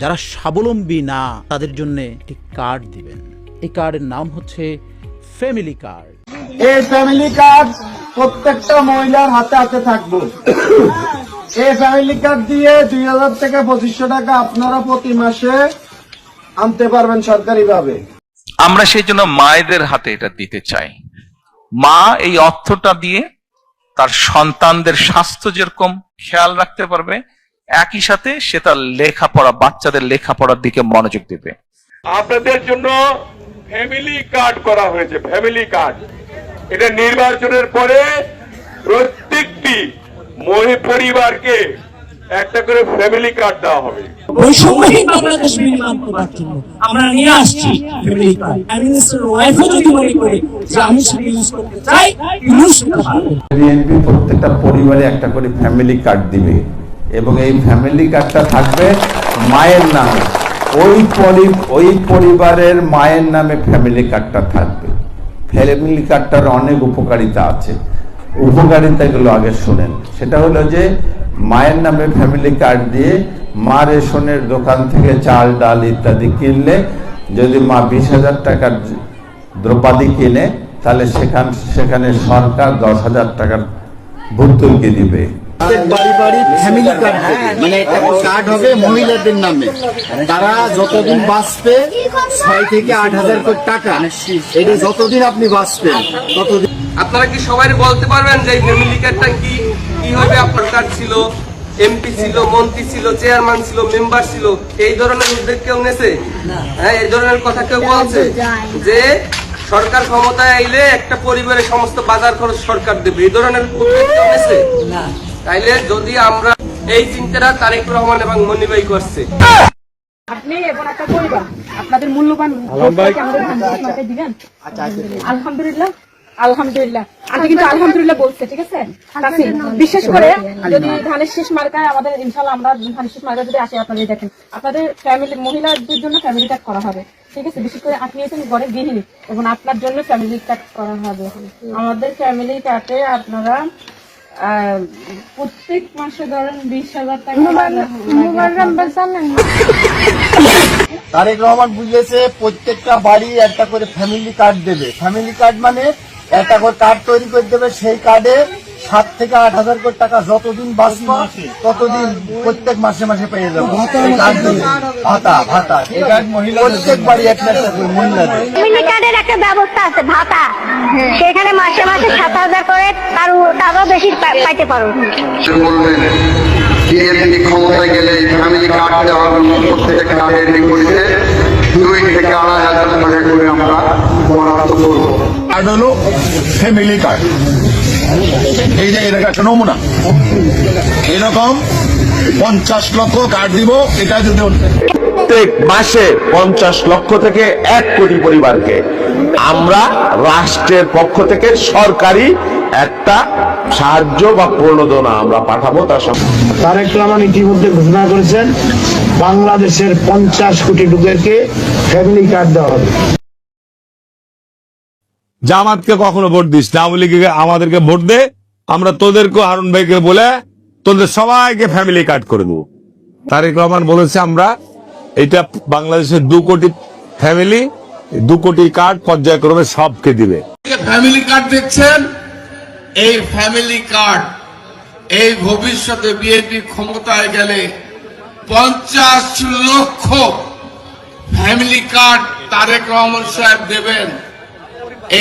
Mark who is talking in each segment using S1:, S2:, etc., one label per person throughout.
S1: যারা স্বাবলম্বী না তাদের জন্য একটি কার্ড দিবেন। এই কার্ডের নাম হচ্ছে ফ্যামিলি কার্ড
S2: এই ফ্যামিলি কার্ড প্রত্যেকটা মহিলার হাতে হাতে থাকব। এই ফ্যামিলি কার্ড দিয়ে দুই হাজার থেকে পঁচিশশো টাকা আপনারা প্রতি মাসে আনতে পারবেন সরকারি ভাবে
S3: আমরা সেই জন্য মায়েদের হাতে এটা দিতে চাই। মা এই অর্থটা দিয়ে তার সন্তানদের স্বাস্থ্য যেরকম খেয়াল রাখতে পারবে একই সাথে সে তার লেখাপড়া বাচ্চাদের লেখাপড়ার দিকে মনোযোগ দেবে।
S4: আপনাদের জন্য ফ্যামিলি কার্ড করা হয়েছে ফ্যামিলি কার্ড এটা নির্বাচনের পরে প্রত্যেকটি মহি পরিবারকে একটা করে ফ্যামিলি কার্ড দেওয়া হবে।
S5: বৈষম্যহীন বাংলাদেশ বিনির্মাণ করবার জন্য আমরা নিয়ে আসছি ফ্যামিলি কার্ড মিনিস্টার ওয়াইফও যদি মনে করে যে আমি সেটা ইউজ করতে চাই ইউজ করতে পারবেন
S6: প্রত্যেকটা পরিবারে একটা করে ফ্যামিলি কার্ড দিবে। এবং এই ফ্যামিলি কার্ডটা থাকবে মায়ের নামে। ওই পরি, ওই পরিবারের মায়ের নামে ফ্যামিলি কার্ডটা থাকবে। ফ্যামিলি কার্ডটার অনেক উপকারিতা আছে। উপকারিতাগুলো আগে শোনেন। সেটা হলো যে, মায়ের নামে ফ্যামিলি কার্ড দিয়ে মা রেশনের দোকান থেকে চাল, ডাল ইত্যাদি কিনলে যদি মা বিশ হাজার টাকার দ্রৌপদী কিনে, তাহলে সেখান, সেখানে সরকার দশ হাজার টাকার ভর্তুকি দিবে।
S7: মানে তারা যতদিন বাঁচবে, ছয় থেকে আট হাজার টাকা।
S8: আপনারা কি সবাই বলতে পারবেন যে ফ্যামিলি কার্ডটা কি? কি হবে? আপনার কার্ড ছিল এমপি ছিল, মন্ত্রী ছিল চেয়ারম্যান ছিল মেম্বার ছিল। এই ধরনের উদ্যোগ কেউ নেছে? হ্যাঁ এই ধরনের কথা কেউ বলছে? যে সরকার ক্ষমতায় আইলে একটা পরিবারের সমস্ত বাজার খরচ সরকার দেবে। এই ধরনের উদ্যোগ কেউ নেছে? তাইলে যদি আমরা এই চিন্তাটা তারেক রহমান এবং মনিবাই করছে।
S9: আপনি এবং একটা পরিবার আপনাদের মূল্যবান মার্কায় দিবেন? আলহামদুলিল্লাহ। আলহামদুলিল্লাহ। আপনি কিন্তু আলহামদুলিল্লাহ বলছে ঠিক আছে? বিশেষ করে যদি ধানের শেষ মার্কায় আমাদের ইনশাল্লাহ আমরা ধানের শেষ মার্কায় যদি আসে আপনারা দেখেন আপনাদের ফ্যামিলি মহিলাদের জন্য ফ্যামিলি কার্ড করা হবে ঠিক আছে? বিশেষ করে আপনি হচ্ছেন ঘরে গৃহিণী এবং আপনার জন্য ফ্যামিলি কার্ড করা হবে। আমাদের ফ্যামিলি কার্ডে আপনারা প্রত্যেক মাসে ধরেন বিশ হাজার টাকা
S7: তারেক রহমান বুঝেছে প্রত্যেকটা বাড়ি একটা করে ফ্যামিলি কার্ড দেবে। ফ্যামিলি কার্ড মানে একটা করে কার্ড তৈরি করে দেবে সেই কার্ডে সাত থেকে আট হাজার করে টাকা যতদিন বাঁচবো ততদিন প্রত্যেক মাসে মাসে পেয়ে যাব। ভাতা ভাতা প্রত্যেক বাড়ি একটা একটা করে মহিলাদের
S10: ফ্যামিলি একটা ব্যবস্থা আছে ভাতা। সেখানে মাসে মাসে সাত হাজার করে তার তারও বেশি পাইতে পারো।
S11: বিএনপি ক্ষমতায় গেলে ফ্যামিলি কার্ড দেওয়ার প্রত্যেকটা কার্ডে করেছে। দুই থেকে আড়াই হাজার টাকা করে আমরা
S4: কার্ড হলো ফ্যামিলি কার্ড এই যে এর একটা নমুনা। এরকম পঞ্চাশ লক্ষ কার্ড দিব এটা যদি
S2: প্রত্যেক মাসে পঞ্চাশ লক্ষ থেকে এক কোটি পরিবারকে আমরা রাষ্ট্রের পক্ষ থেকে সরকারি একটা সাহায্য বা প্রণোদনা আমরা পাঠাবো তার সঙ্গে।
S5: তারেক রহমান ইতিমধ্যে ঘোষণা করেছেন বাংলাদেশের পঞ্চাশ কোটি লোকেরকে ফ্যামিলি কার্ড দেওয়া হবে।
S2: জামাতকে কখনো ভোট দিস না। আওয়ামী লীগকে আমাদেরকে ভোট দে। আমরা তোদেরকে, হারুন ভাইকে বলে তোদের সবাইকে ফ্যামিলি কার্ড করে দেবো। তারেক রহমান বলেছে আমরা, এটা বাংলাদেশের দু কোটি ফ্যামিলি দু কোটি কার্ড পর্যায়ক্রমে সবকে দিবে।
S4: ফ্যামিলি কার্ড দেখছেন? এই ফ্যামিলি কার্ড এই ভবিষ্যতে বিএনপি ক্ষমতায় গেলে পঞ্চাশ লক্ষ ফ্যামিলি কার্ড তারেক রহমান সাহেব দেবেন।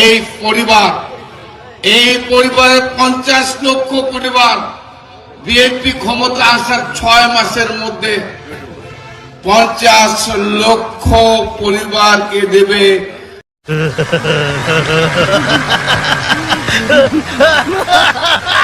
S4: এই পরিবার, এই পরিবারের পঞ্চাশ লক্ষ পরিবার বিএনপি ক্ষমতা আসার ছয় মাসের মধ্যে পঞ্চাশ লক্ষ পরিবারকে দেবে।